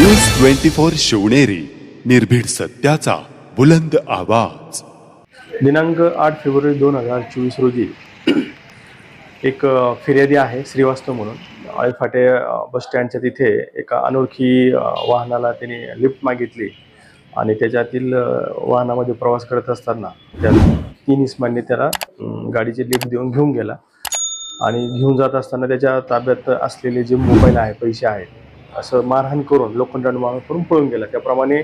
News twenty four Shivneri निर्भीड सत्याचा बुलंद आवाज. दिनांक आठ फेब्रुवारी दोन हजार चोवीस रोजी एक फिर्यादी आहे श्रीवास्तव म्हणून. आळेफाटे अ, बस स्टँडच्या तिथे एका अनोळखी वाहनाला त्याने लिफ्ट मागितली आणि त्याच्यातील वाहनामध्ये प्रवास करत असताना त्या तीन इस्मांनी त्याला गाडीची लिफ्ट देऊन घेऊन गेला आणि घेऊन जात असताना त्याच्या ताब्यात असलेले जे मोबाईल आहे पैसे आहेत असं मारहाण करून लोखंडाने मारहाण करून पळून गेला. त्याप्रमाणे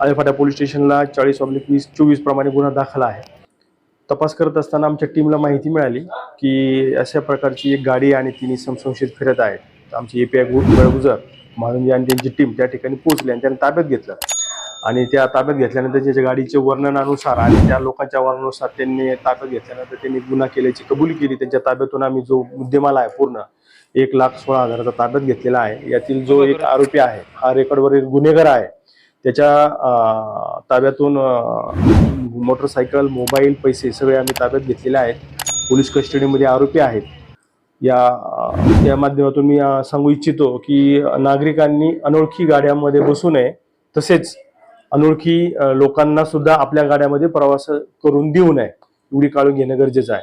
आळेफाटा पोलीस स्टेशनला चाळीस ऑब्लिक वीस चोवीस प्रमाणे गुन्हा दाखल आहे. तपास करत असताना आमच्या टीमला माहिती मिळाली की अशा प्रकारची एक गाडी आणि तिन्ही संशयित फिरत आहेत. आमची A P I Gujar Mahanandi आणि त्यांची टीम त्या ठिकाणी पोहोचली आणि त्यांनी ताब्यात घेतलं. आणि त्या ताब्यात घेतल्यानंतर त्याच्या गाडीचे वर्णनानुसार आणि त्या लोकांच्या वर्णनानुसार त्यांनी ताब्यात घेतल्यानंतर त्यांनी गुन्हा केल्याची कबुली केली. त्यांच्या ताब्यातून आम्ही जो मुद्देमाल आहे पूर्ण एक लाख सोळा हजाराचा ताब्यात घेतलेला आहे. यातील जो एक आरोपी आहे हा रेकॉर्डवरील गुन्हेगार आहे. त्याच्या ताब्यातून मोटरसायकल मोबाईल पैसे सगळे आम्ही ताब्यात घेतलेले आहेत. पोलीस कस्टडीमध्ये आरोपी आहेत. या अं, या माध्यमातून मी सांगू इच्छितो की नागरिकांनी अनोळखी गाड्यांमध्ये बसू नये. तसेच अनोळखी लोकांना सुद्धा आपल्या गाड्यामध्ये प्रवास करून देऊ नये. एवढी काळजी घेणं गरजेचं आहे.